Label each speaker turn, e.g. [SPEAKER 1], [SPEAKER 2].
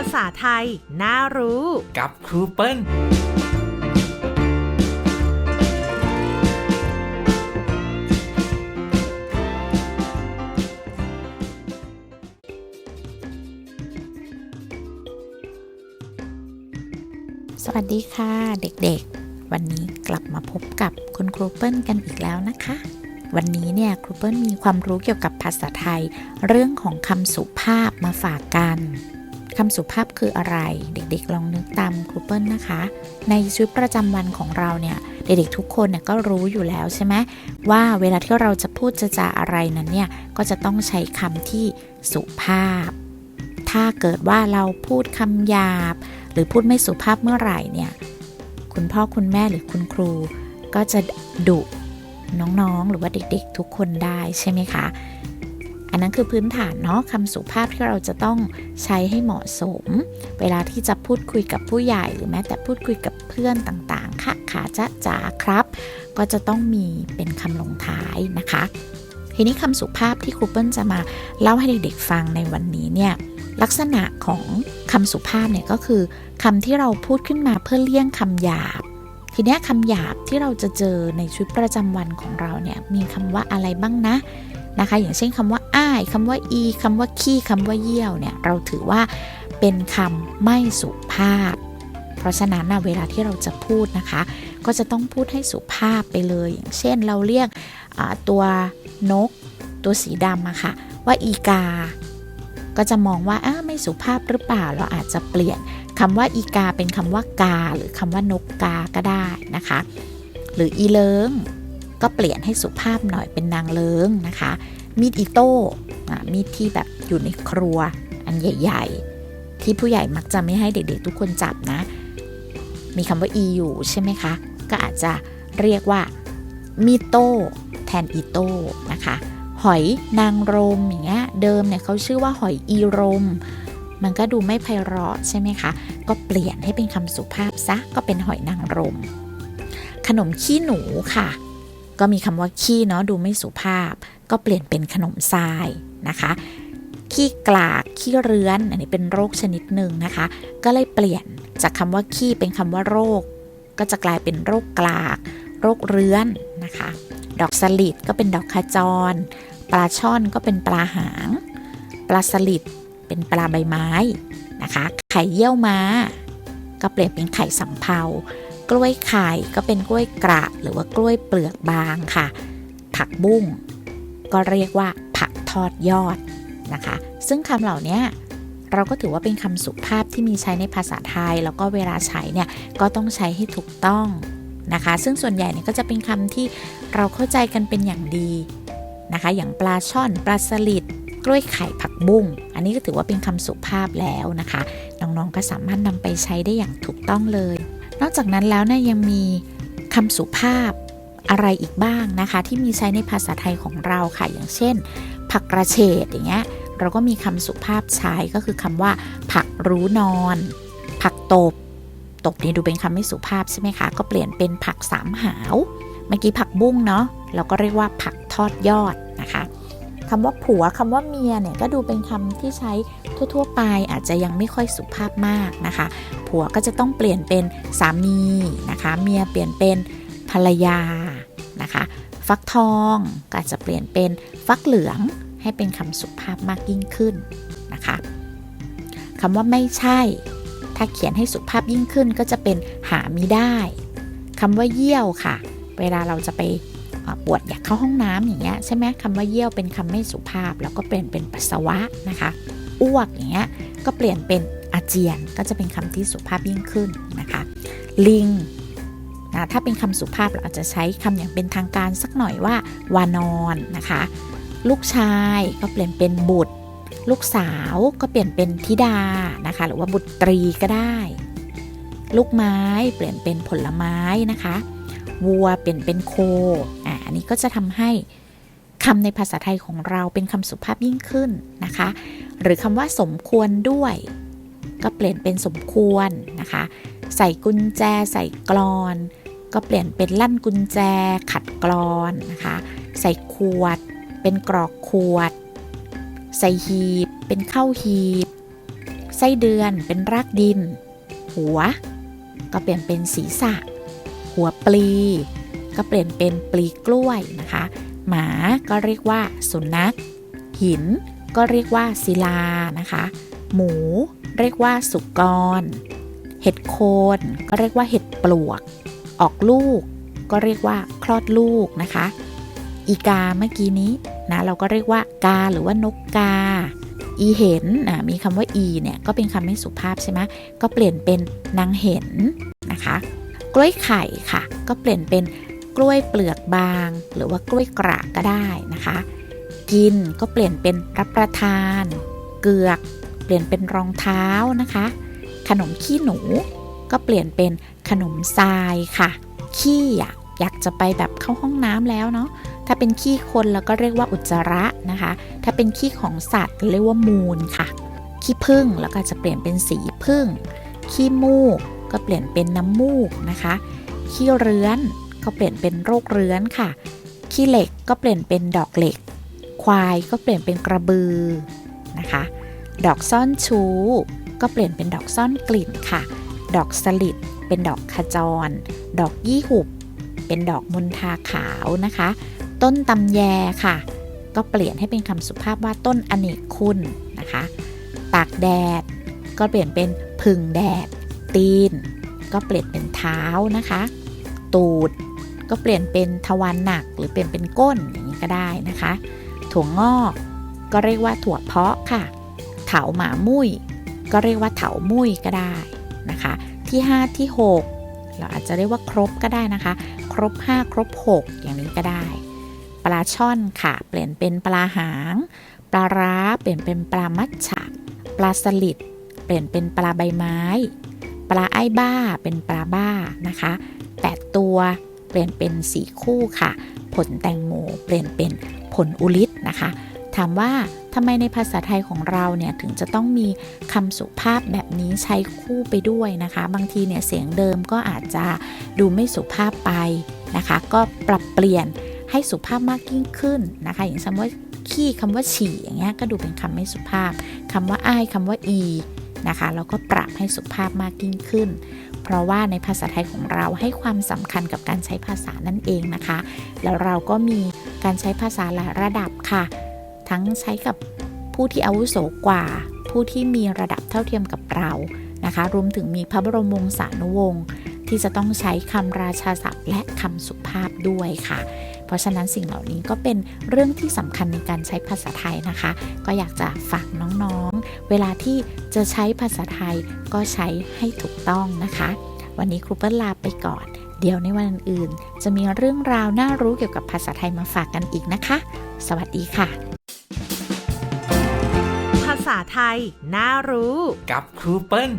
[SPEAKER 1] าษาไทย น่ารู้
[SPEAKER 2] กับครูเปิ้ล
[SPEAKER 3] สวัสดีค่ะเด็กๆ วันนี้กลับมาพบกับคุณครูเปิ้ลกันอีกแล้วนะคะ วันนี้เนี่ยครูเปิ้ลมีความรู้เกี่ยวกับภาษาไทย เรื่องของคำสุภาพมาฝากกัน คำสุภาพคืออะไร เด็กๆ ลองนึกตามครูเปิลนะคะ ในชีวิตประจำวันของเราเนี่ย เด็กๆ ทุกคนเนี่ยก็รู้อยู่แล้วใช่ไหมว่าเวลาที่เราจะพูดจะจาอะไรนั้นเนี่ย ก็จะต้องใช้คำที่สุภาพ ถ้าเกิดว่าเราพูดคำหยาบ หรือพูดไม่สุภาพเมื่อไหร่เนี่ย คุณพ่อคุณแม่หรือคุณครู ก็จะดุน้องๆ หรือว่าเด็กๆ ทุกคนได้ใช่ไหมคะ อันนั้นคือพื้นฐานเนาะคำสุภาพที่เราจะต้องใช้ให้เหมาะสม เวลาที่จะพูดคุยกับผู้ใหญ่หรือแม้แต่พูดคุยกับเพื่อนต่างๆ ค่ะขาจะจ๋าครับ ก็จะต้องมีเป็นคำลงท้ายนะคะ ทีนี้คำสุภาพที่ครูเปิ้ลจะมาเล่าให้เด็กๆฟังในวันนี้เนี่ยลักษณะของคำสุภาพเนี่ยก็คือคำที่เราพูดขึ้นมาเพื่อเลี่ยงคำหยาบ ทีนี้คำหยาบที่เราจะเจอในชีวิตประจำวันของเราเนี่ยมีคำว่าอะไรบ้างนะ นะคะ อย่างเช่นคำว่าอ้ายคำว่าอีคำว่าขี้คำว่าเยี่ยวเนี่ยเราถือว่าเป็นคำไม่สุภาพ เพราะฉะนั้นนะเวลาที่เราจะพูดนะคะ ก็จะต้องพูดให้สุภาพไปเลย อย่างเช่นเราเรียกตัวนก ตัวสีดำอะค่ะว่าอีกา ก็จะมองว่าอ้าไม่สุภาพหรือเปล่าเราอาจจะเปลี่ยนคำว่าอีกาเป็นคำว่ากา หรือคำว่านกกาก็ได้นะคะ หรืออีเลิง ก็เปลี่ยนให้สุภาพหน่อยเป็นนางเลิงนะคะ มีดอิโต้อะมีดที่แบบอยู่ในครัวอันใหญ่ ๆ ที่ผู้ใหญ่มักจะไม่ให้เด็กๆ ทุกคนจับนะ มีคำว่าอีอยู่ใช่ไหมคะ ก็อาจจะเรียกว่ามีโต้แทนอีโต้นะคะหอยนางรมอย่างเงี้ยเดิมเนี่ยเขาชื่อว่าหอยอีรม มันก็ดูไม่ไพเราะใช่ไหมคะ ก็เปลี่ยนให้เป็นคำสุภาพซะก็เป็นหอยนางรม ขนมขี้หนูค่ะ ก็มีคำว่าขี้เนาะดูไม่สุภาพ ก็เปลี่ยนเป็นขนมทรายนะคะ ขี้กลากขี้เรื้อน อันนี้เป็นโรคชนิดหนึ่งนะคะ ก็เลยเปลี่ยนจากคำว่าขี้เป็นคำว่าโรค ก็จะกลายเป็นโรคกลาก โรคเรื้อนนะคะ ดอกสลิดก็เป็นดอกขจร ปลาช่อนก็เป็นปลาหาง ปลาสลิดเป็นปลาใบไม้นะคะ ไข่เยี่ยวม้า ก็เปลี่ยนเป็นไข่สำเภา กล้วยไข่ก็เป็นกล้วยกระหรือว่ากล้วยเปลือกบางค่ะ ผักบุ้งก็เรียกว่าผักทอดยอดนะคะ ซึ่งคำเหล่านี้เราก็ถือว่าเป็นคำสุภาพที่มีใช้ในภาษาไทย แล้วก็เวลาใช้เนี่ยก็ต้องใช้ให้ถูกต้องนะคะ ซึ่งส่วนใหญ่เนี่ยก็จะเป็นคำที่เราเข้าใจกันเป็นอย่างดีนะคะ อย่างปลาช่อนปลาสลิดกล้วยไข่ผักบุ้ง อันนี้ก็ถือว่าเป็นคำสุภาพแล้วนะคะ น้องๆก็สามารถนำไปใช้ได้อย่างถูกต้องเลย นอกจากนั้นแล้วเนี่ยยังมีคำสุภาพอะไรอีกบ้างนะคะ ที่มีใช้ในภาษาไทยของเราค่ะ อย่างเช่น ผักกระเฉดอย่างเงี้ยเราก็มีคำสุภาพใช้ก็คือคำว่า ผักรู้นอน ผักตบ ตบนี่ดูเป็นคำไม่สุภาพใช่ไหมคะ ก็เปลี่ยนเป็นผักสามหาว เมื่อกี้ผักบุ้งเนาะเราก็เรียกว่าผักทอดยอดนะคะ คำว่าผัวคำว่าเมียเนี่ยก็ดูเป็นคำที่ใช้ทั่ว ๆ ไปอาจจะยังไม่ค่อยสุภาพมากนะคะ ผัวก็จะต้องเปลี่ยนเป็นสามีนะคะ เมียเปลี่ยนเป็นภรรยานะคะ ฟักทองก็จจะเปลี่ยนเป็นฟักเหลืองให้เป็นคำสุภาพมากยิ่งขึ้นนะคะคำว่าไม่ใช่ ถ้าเขียนให้สุภาพยิ่งขึ้นก็จะเป็นหามิได้คำว่าเยี่ยวค่ะ เวลาเราจะไป ปวดอยากเข้าห้องน้ำอย่างเงี้ยใช่ไหมคำว่าเยี่ยวเป็นคำไม่สุภาพ แล้วก็เปลี่ยนเป็นปัสสาวะนะคะอ้วกอย่างเงี้ยก็เปลี่ยนเป็นอาเจียนก็จะเป็นคำที่สุภาพยิ่งขึ้นนะคะลิงนะถ้าเป็นคำสุภาพเราอาจจะใช้คำอย่างเป็นทางการสักหน่อยว่าวานอนนะคะ ลูกชายก็เปลี่ยนเป็นบุตร ลูกสาวก็เปลี่ยนเป็นธิดานะคะหรือว่าบุตรีก็ได้ ลูกไม้เปลี่ยนเป็นผลไม้นะคะ วัวเปลี่ยนเป็นโคอะอันนี้ก็จะทำให้คำในภาษาไทยของเราเป็นคำสุภาพยิ่งขึ้นนะคะ หรือคำว่าสมควรด้วย ก็เปลี่ยนเป็นสมควรนะคะ ใส่กุญแจ ใส่กรอน ก็เปลี่ยนเป็นลั่นกุญแจ ขัดกรอนนะคะ ใส่ขวด เป็นกรอกขวด ใส่หีบ เป็นเข้าหีบ ไส้เดือนเป็นรากดิน หัว ก็เปลี่ยนเป็นศีรษะ หัวปลี ก็เปลี่ยนเป็นปลีกล้วยนะคะ หมาก็เรียกว่าสุนัข หินก็เรียกว่าศิลานะคะ หมูเรียกว่าสุกร เห็ดโคนก็เรียกว่าเห็ดปลวก ออกลูกก็เรียกว่าคลอดลูกนะคะ อีกาเมื่อกี้นี้นะเราก็เรียกว่ากาหรือว่านกกา อีเห็นอะมีคำว่าอีเนี่ยก็เป็นคำไม่สุภาพใช่ไหมก็เปลี่ยนเป็นนางเห็นนะคะ กล้วยไข่ค่ะ ก็เปลี่ยนเป็นกล้วยเปลือกบาง หรือว่ากล้วยกระก็ได้นะคะ กินก็เปลี่ยนเป็นรับประทาน เกือก เปลี่ยนเป็นรองเท้านะคะ ขนมขี้หนู ก็เปลี่ยนเป็นขนมทรายค่ะ ขี้อยากอยากจะไปแบบเข้าห้องน้ำแล้วเนาะถ้าเป็นขี้คนเราก็เรียกว่าอุจจาระนะคะ ถ้าเป็นขี้ของสัตว์เรียกว่ามูลค่ะ ขี้ผึ้งแล้วก็จะเปลี่ยนเป็นสีผึ้งขี้มูก ก็เปลี่ยนเป็นน้ำมูกนะคะ ขี้เรื้อนก็เปลี่ยนเป็นโรคเรื้อนค่ะ ขี้เหล็กก็เปลี่ยนเป็นดอกเหล็ก ควายก็เปลี่ยนเป็นกระบือนะคะ ดอกซ่อนชูก็เปลี่ยนเป็นดอกซ่อนกลิ่นค่ะ ดอกสลิดเป็นดอกขจร ดอกยี่หุบ เป็นดอกมณฑาขาวนะคะ ต้นตำแยค่ะ ก็เปลี่ยนให้เป็นคำสุภาพว่าต้นอเนกคุณนะคะ ตากแดดก็เปลี่ยนเป็นพึ่งแดด ตีน ก็เปลี่ยนเป็นเท้านะคะ ตูดก็เปลี่ยนเป็นทวารหนักหรือเปลี่ยนเป็นก้นอย่างนี้ก็ได้นะคะ ถั่วงอกก็เรียกว่าถั่วเพาะค่ะ เถาหมามุ้ยก็เรียกว่าเถามุ้ยก็ได้นะคะ ที่ 5 ที่ 6 เราอาจจะเรียกว่าครบก็ได้นะคะ ครบ 5 ครบ 6 อย่างนี้ก็ได้ ปลาช่อนค่ะ เปลี่ยนเป็นปลาหาง ปลาร้าเปลี่ยนเป็นปลามัดฉะปลาสลิดเปลี่ยนเป็นปลาใบไม้ ปลาไอ้บ้าเป็นปลาบ้านะคะแปดตัวเปลี่ยนเป็นสีคู่ค่ะ ผลแตงโมเปลี่ยนเป็นผลอุลิตนะคะ ถามว่าทำไมในภาษาไทยของเราเนี่ยถึงจะต้องมีคำสุภาพแบบนี้ใช้คู่ไปด้วยนะคะ บางทีเนี่ยเสียงเดิมก็อาจจะดูไม่สุภาพไปนะคะ ก็ปรับเปลี่ยนให้สุภาพมากยิ่งขึ้นนะคะ อย่างสมมติว่าขี้คำว่าฉี่อย่างเงี้ยก็ดูเป็นคำไม่สุภาพคำว่าอ้ายคำว่าอี นะคะแล้วก็ปรับให้สุภาพมากยิ่งขึ้น เพราะว่าในภาษาไทยของเราให้ความสำคัญกับการใช้ภาษานั่นเองนะคะ แล้วเราก็มีการใช้ภาษาหลายระดับค่ะ ทั้งใช้กับผู้ที่อาวุโสกว่า ผู้ที่มีระดับเท่าเทียมกับเรานะคะรวมถึงมีพระบรมวงศานุวงศ์ที่จะต้องใช้คำราชาศัพท์และคำสุภาพด้วยค่ะ เพราะฉะนั้นสิ่งเหล่านี้ก็เป็นเรื่องที่สำคัญในการใช้ภาษาไทยนะคะ ก็อยากจะฝากน้องๆ เวลาที่จะใช้ภาษาไทยก็ใช้ให้ถูกต้องนะคะ วันนี้ครูเปิ้ลลาไปก่อน เดี๋ยวในวันอื่นๆจะมีเรื่องราวน่ารู้เกี่ยวกับภาษาไทยมาฝากกันอีกนะคะ สวัสดีค่ะ
[SPEAKER 1] ภาษาไทยน่ารู้
[SPEAKER 2] กับครูเปิ้ล